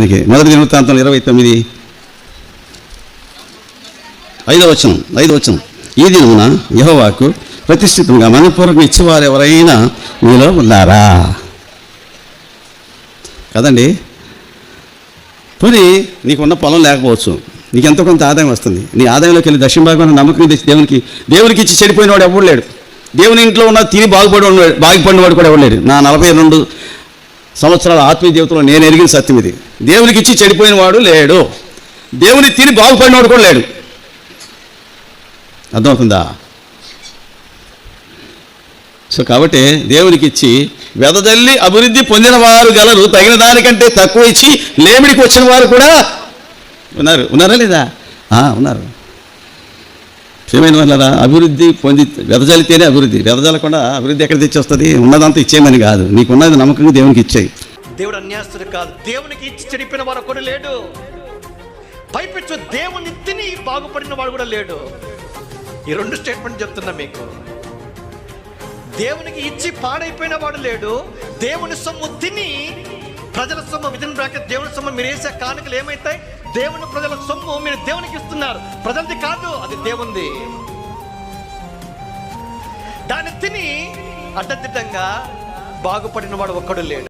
మొదటి దినవృత్తాంతం ఇరవై తొమ్మిది. ఐదవ వచనం ఐదవ వచనం. ఈ దినమున యహోవాకు ప్రతిష్ఠితంగా మనపూర్వకం ఇచ్చేవారు ఎవరైనా మీలో ఉన్నారా? కదండి. పోనీ నీకున్న పొలం లేకపోవచ్చు. నీకు ఎంతో కొంత ఆదాయం వస్తుంది. నీ ఆదాయంలోకి వెళ్ళి దక్షిణ భాగం నమ్మకం తెచ్చి దేవునికి దేవునికి ఇచ్చి చెడిపోయిన వాడు ఎవడు లేడు. దేవుని ఇంట్లో ఉన్న తిని బాగుపడి ఉన్నాడు బాగుపడిన వాడు కూడా ఎవడు లేడు. నా నలభై రెండు సంవత్సరాల ఆత్మీయ జీవితంలో నేను ఎరిగిన సత్యం ఇది. దేవునికి ఇచ్చి చెడిపోయిన వాడు లేడు. దేవుని తిని బాగుపడినవాడు కూడా లేడు. అర్థమవుతుందా? సో కాబట్టి దేవునికి ఇచ్చి వెదజల్లి అభివృద్ధి పొందిన వారు గలరు. తగిన దానికంటే తక్కువ ఇచ్చి లేమిడికి వచ్చిన వారు కూడా ఉన్నారు. ఉన్నారా లేదా? ఉన్నారు. ప్రియమైన వాళ్ళరా? అభివృద్ధి పొంది వెదజలితేనే అభివృద్ధి. వెదజలకుండా అభివృద్ధి ఎక్కడ తెచ్చి వస్తుంది ఉన్నదంతా ఇచ్చేయమని కాదు. నీకున్నది నమ్మకంగా దేవునికి ఇచ్చేయి. దేవుడు అన్యాస్తుడు కాదు. దేవునికి ఇచ్చి చెడిపోయిన వాడు ఒకడు లేడు. పైపెచ్చు దేవుని తిని బాగుపడిన వాడు కూడా లేడు. ఈ రెండు స్టేట్మెంట్ చెప్తున్నా మీకు. దేవునికి ఇచ్చి పాడైపోయిన వాడు లేడు. దేవుని సొమ్ము తిని ప్రజల సొమ్ము విధిన బ్రాకెట్ దేవుని సొమ్ము మీరు వేసే కానుకలు ఏమైతాయి? దేవుని ప్రజల సొమ్ము మీరు దేవునికి ఇస్తున్నారు. ప్రజలది కాదు అది దేవుంది. దాన్ని తిని అడ్డదిడ్డంగా బాగుపడిన వాడు ఒక్కడు లేడు.